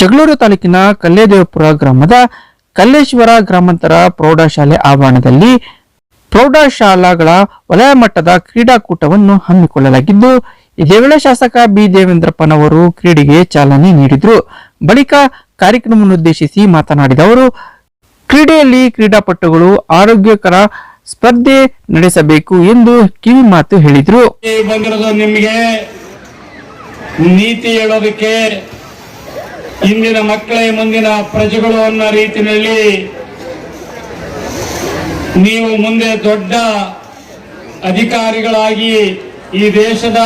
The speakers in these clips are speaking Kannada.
ಜಗಳೂರು ತಾಲೂಕಿನ ಕಲ್ಲೇದೇವಪುರ ಗ್ರಾಮದ ಕಲ್ಲೇಶ್ವರ ಗ್ರಾಮಾಂತರ ಪ್ರೌಢಶಾಲೆ ಆವರಣದಲ್ಲಿ ಪ್ರೌಢಶಾಲಾಗಳ ವಲಯ ಮಟ್ಟದ ಕ್ರೀಡಾಕೂಟವನ್ನು ಹಮ್ಮಿಕೊಳ್ಳಲಾಗಿದ್ದು, ಇದೇ ವೇಳೆ ಶಾಸಕ ಬಿ ದೇವೇಂದ್ರಪ್ಪನವರು ಕ್ರೀಡೆಗೆ ಚಾಲನೆ ನೀಡಿದರು. ಬಳಿಕ ಕಾರ್ಯಕ್ರಮವನ್ನುದ್ದೇಶಿಸಿ ಮಾತನಾಡಿದ ಅವರು, ಕ್ರೀಡೆಯಲ್ಲಿ ಕ್ರೀಡಾಪಟುಗಳು ಆರೋಗ್ಯಕರ ಸ್ಪರ್ಧೆ ನಡೆಸಬೇಕು ಎಂದು ಕಿವಿ ಮಾತು ಹೇಳಿದರು. ನೀತಿ ಹೇಳೋದಕ್ಕೆ ಇಂದಿನ ಮಕ್ಕಳೇ, ಮುಂದಿನ ಪ್ರಜೆಗಳು ಅನ್ನೋ ರೀತಿಯಲ್ಲಿ ನೀವು ಮುಂದೆ ದೊಡ್ಡ ಅಧಿಕಾರಿಗಳಾಗಿ ಈ ದೇಶದ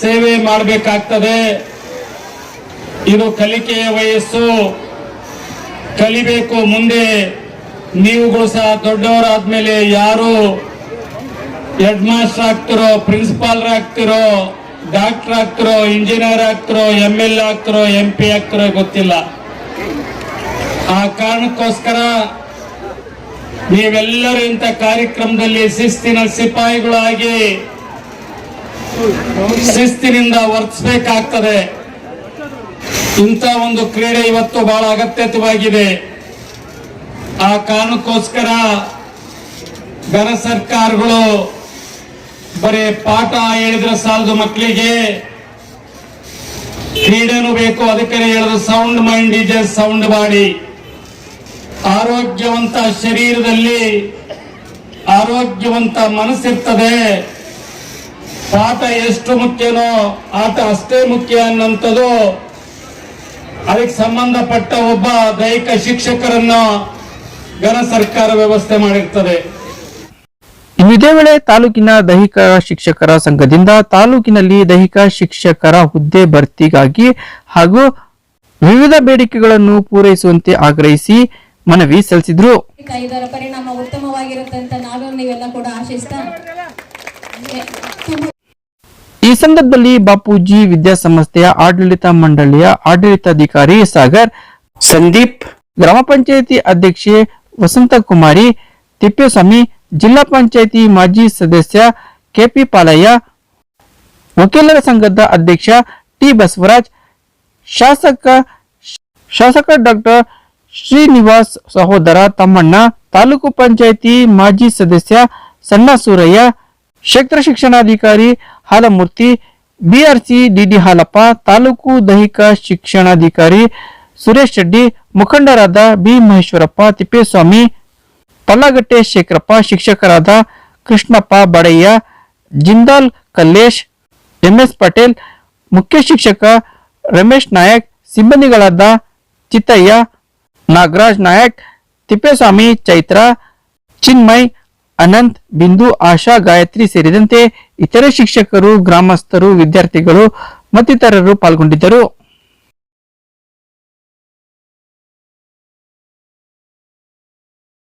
ಸೇವೆ ಮಾಡಬೇಕಾಗ್ತದೆ. ಇದು ಕಲಿಕೆಯ ವಯಸ್ಸು. ಕಲಿಬೇಕು ಮುಂದೆ. ನೀವುಗಳು ಸಹ ದೊಡ್ಡವರಾದ್ಮೇಲೆ ಯಾರು ಹೆಡ್ ಮಾಸ್ಟರ್ ಆಗ್ತಿರೋ, ಪ್ರಿನ್ಸಿಪಾಲ್ ಆಗ್ತಿರೋ ಡಾಕ್ಟರ್ ಆಗ್ತಾರೋ, ಇಂಜಿನಿಯರ್ ಆಗ್ತಾರೋ ಎಂ ಎಲ್ ಆಗ್ತಾರೋ ಎಂ ಪಿ ಆಗ್ತಾರೋ ಗೊತ್ತಿಲ್ಲ. ಆ ಕಾರಣಕ್ಕೋಸ್ಕರ ನೀವೆಲ್ಲರೂ ಇಂಥ ಕಾರ್ಯಕ್ರಮದಲ್ಲಿ ಶಿಸ್ತಿನ ಸಿಪಾಯಿಗಳಾಗಿ ಶಿಸ್ತಿನಿಂದ ವರ್ತಿಸಬೇಕಾಗ್ತದೆ. ಇಂಥ ಒಂದು ಕ್ರೀಡೆ ಇವತ್ತು ಬಹಳ ಅಗತ್ಯತವಾಗಿದೆ. ಆ ಕಾರಣಕ್ಕೋಸ್ಕರ ಘನ ಸರ್ಕಾರಗಳು ಬರೀ ಪಾಠ ಹೇಳಿದ್ರೆ ಸಾಲದು ಮಕ್ಕಳಿಗೆ. ಕ್ರೀಡೆನೂ ಬೇಕು ಅದಕ್ಕೆ ಹೇಳಿದ್ರೆ sound mind is sound body ಆರೋಗ್ಯವಂತ ಶರೀರದಲ್ಲಿ ಆರೋಗ್ಯವಂತ ಮನಸ್ಸಿರ್ತದೆ. ಪಾಠ ಎಷ್ಟು ಮುಖ್ಯನೋ ಆಟ ಅಷ್ಟೇ ಮುಖ್ಯ ಅನ್ನುವಂಥದ್ದು. ಅದಕ್ಕೆ ಸಂಬಂಧಪಟ್ಟ ಒಬ್ಬ ದೈಹಿಕ ಶಿಕ್ಷಕರನ್ನ ಘನ ಸರ್ಕಾರ ವ್ಯವಸ್ಥೆ ಮಾಡಿರ್ತದೆ. ಇನ್ನು ಇದೇ ವೇಳೆ ತಾಲೂಕಿನ ದೈಹಿಕ ಶಿಕ್ಷಕರ ಸಂಘದಿಂದ ತಾಲೂಕಿನಲ್ಲಿ ದೈಹಿಕ ಶಿಕ್ಷಕರ ಹುದ್ದೆ ಭರ್ತಿಗಾಗಿ ಹಾಗೂ ವಿವಿಧ ಬೇಡಿಕೆಗಳನ್ನು ಪೂರೈಸುವಂತೆ ಆಗ್ರಹಿಸಿ ಮನವಿ ಸಲ್ಲಿಸಿದ್ರು. ಇದರ ಪರಿಣಾಮ ಉತ್ತಮವಾಗಿರುತ್ತೆ ಅಂತ ನಾನು ನೀವೆಲ್ಲ ಕೂಡ ಆಶಿಸ್ತಾ ಈ ಸಂದರ್ಭದಲ್ಲಿ ಬಾಪೂಜಿ ವಿದ್ಯಾಸಂಸ್ಥೆಯ ಆಡಳಿತ ಮಂಡಳಿಯ ಆಡಳಿತಾಧಿಕಾರಿ ಸಾಗರ್ ಸಂದೀಪ್ ಗ್ರಾಮ ಪಂಚಾಯಿತಿ ಅಧ್ಯಕ್ಷೆ ವಸಂತಕುಮಾರಿ ತಿಪ್ಪೇಸ್ವಾಮಿ ಜಿಲ್ಲಾ ಪಂಚಾಯಿತಿ ಮಾಜಿ ಸದಸ್ಯ ಕೆಪಿ ಪಾಲಯ್ಯ, ವಕೀಲರ ಸಂಘದ ಅಧ್ಯಕ್ಷ ಟಿ ಬಸವರಾಜ್, ಶಾಸಕ ಶಾಸಕ ಡಾಕ್ಟರ್ ಶ್ರೀನಿವಾಸ್ ಸಹೋದರ ತಮ್ಮಣ್ಣ, ತಾಲೂಕು ಪಂಚಾಯಿತಿ ಮಾಜಿ ಸದಸ್ಯ ಸಣ್ಣ ಸೂರಯ್ಯ ಕ್ಷೇತ್ರ ಶಿಕ್ಷಣಾಧಿಕಾರಿ ಹಾಲಮೂರ್ತಿ, ಬಿಆರ್ಸಿ ಡಿಡಿ ಹಾಲಪ್ಪ, ತಾಲೂಕು ದೈಹಿಕ ಶಿಕ್ಷಣಾಧಿಕಾರಿ ಸುರೇಶ್ ರೆಡ್ಡಿ ಮುಖಂಡರಾದ ಬಿ ಮಹೇಶ್ವರಪ್ಪ ತಿಪ್ಪೇಸ್ವಾಮಿ ಪಲ್ಲಗಟ್ಟೆ ಶೇಖರಪ್ಪ, ಶಿಕ್ಷಕರಾದ ಕೃಷ್ಣಪ್ಪ ಬಡಯ್ಯ, ಜಿಂದಾಲ್ ಕಲ್ಲೇಶ್ ಎಂಎಸ್ ಪಟೇಲ್, ಮುಖ್ಯ ಶಿಕ್ಷಕ ರಮೇಶ್ ನಾಯಕ್, ಸಿಬ್ಬಂದಿಗಳಾದ ಚಿತ್ತಯ್ಯ, ನಾಗರಾಜ್ ನಾಯಕ್, ತಿಪ್ಪೇಸ್ವಾಮಿ ಚೈತ್ರ ಚಿನ್ಮಯ್ ಅನಂತ್, ಬಿಂದು, ಆಶಾ, ಗಾಯತ್ರಿ ಸೇರಿದಂತೆ ಇತರೆ ಶಿಕ್ಷಕರು, ಗ್ರಾಮಸ್ಥರು, ವಿದ್ಯಾರ್ಥಿಗಳು ಮತ್ತಿತರರು ಪಾಲ್ಗೊಂಡಿದ್ದರು.